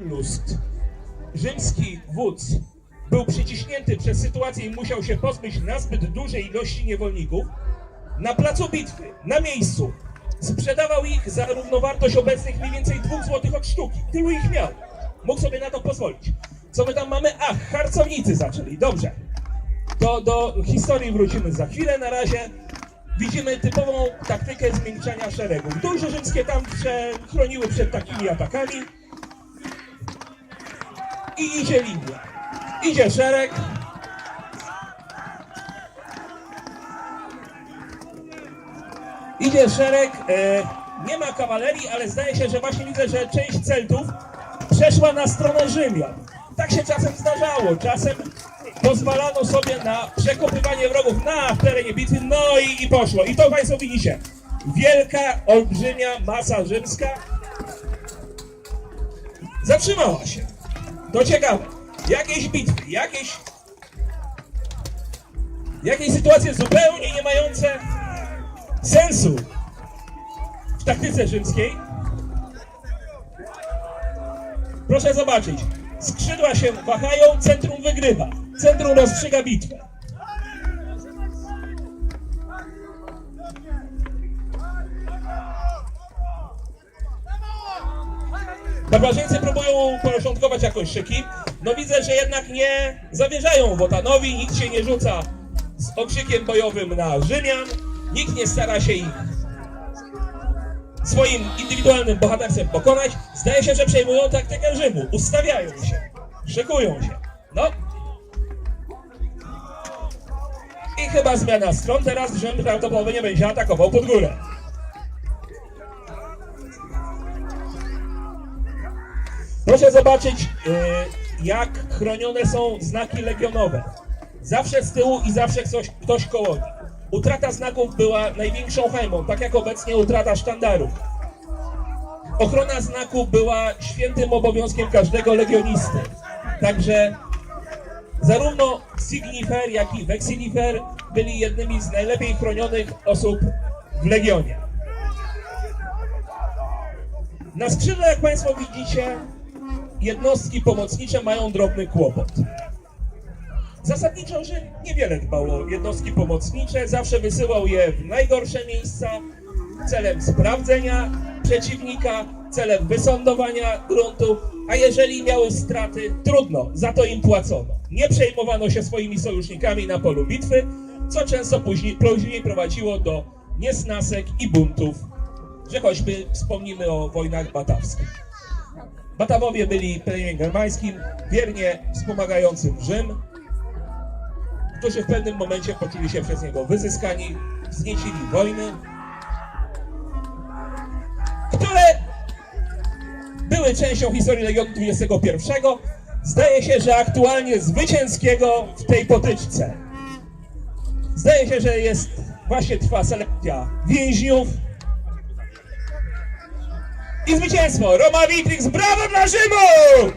Lust, rzymski wódz, był przyciśnięty przez sytuację i musiał się pozbyć nazbyt dużej ilości niewolników, na placu bitwy, na miejscu, sprzedawał ich za równowartość obecnych mniej więcej 2 zł od sztuki. Tylu ich miał. Mógł sobie na to pozwolić. Co my tam mamy? Ach, harcownicy zaczęli. Dobrze. To do historii wrócimy za chwilę. Na razie widzimy typową taktykę zmiękczania szeregów. Duże rzymskie tam chroniły przed takimi atakami. I idzie linia. Idzie szereg. Idzie szereg. E, nie ma kawalerii, ale zdaje się, że właśnie widzę, że część Celtów przeszła na stronę Rzymian. Tak się czasem zdarzało. Czasem pozwalano sobie na przekopywanie wrogów na terenie bitwy. No i, i poszło. I to Państwo widzicie. Wielka, olbrzymia masa rzymska zatrzymała się. To ciekawe. Jakieś bitwy, jakieś, jakieś sytuacje zupełnie nie mające sensu w taktyce rzymskiej. Proszę zobaczyć. Skrzydła się wahają, centrum wygrywa. Centrum rozstrzyga bitwę. Barbarzyńcy próbują porządkować jakoś szyki. No widzę, że jednak nie zawierzają Wotanowi, nikt się nie rzuca z okrzykiem bojowym na Rzymian, nikt nie stara się ich swoim indywidualnym bohaterstwem pokonać. Zdaje się, że przejmują taktykę Rzymu, ustawiają się, szykują się. No. I chyba zmiana stron, teraz Rzym prawdopodobnie będzie atakował pod górę. Proszę zobaczyć, y, jak chronione są znaki legionowe. Zawsze z tyłu i zawsze ktoś, ktoś koło. Utrata znaków była największą hajmą, tak jak obecnie utrata sztandarów. Ochrona znaku była świętym obowiązkiem każdego legionisty. Także zarówno Signifer, jak i Vexilifer byli jednymi z najlepiej chronionych osób w legionie. Na skrzydle, jak Państwo widzicie, jednostki pomocnicze mają drobny kłopot. Zasadniczo, że niewiele dbał o jednostki pomocnicze, zawsze wysyłał je w najgorsze miejsca celem sprawdzenia przeciwnika, celem wysądowania gruntu, a jeżeli miały straty, trudno, za to im płacono. Nie przejmowano się swoimi sojusznikami na polu bitwy, co często później, później prowadziło do niesnasek i buntów, że choćby wspomnimy o wojnach batawskich. Batawowie byli plemieniem germańskim, wiernie wspomagającym Rzym, którzy w pewnym momencie poczuli się przez niego wyzyskani, wzniecili wojny, które były częścią historii Legionu XXI. Zdaje się, że aktualnie zwycięskiego w tej potyczce. Zdaje się, że jest właśnie trwa selekcja więźniów, i zwycięstwo! Roma Witrix, brawo dla Rzymu!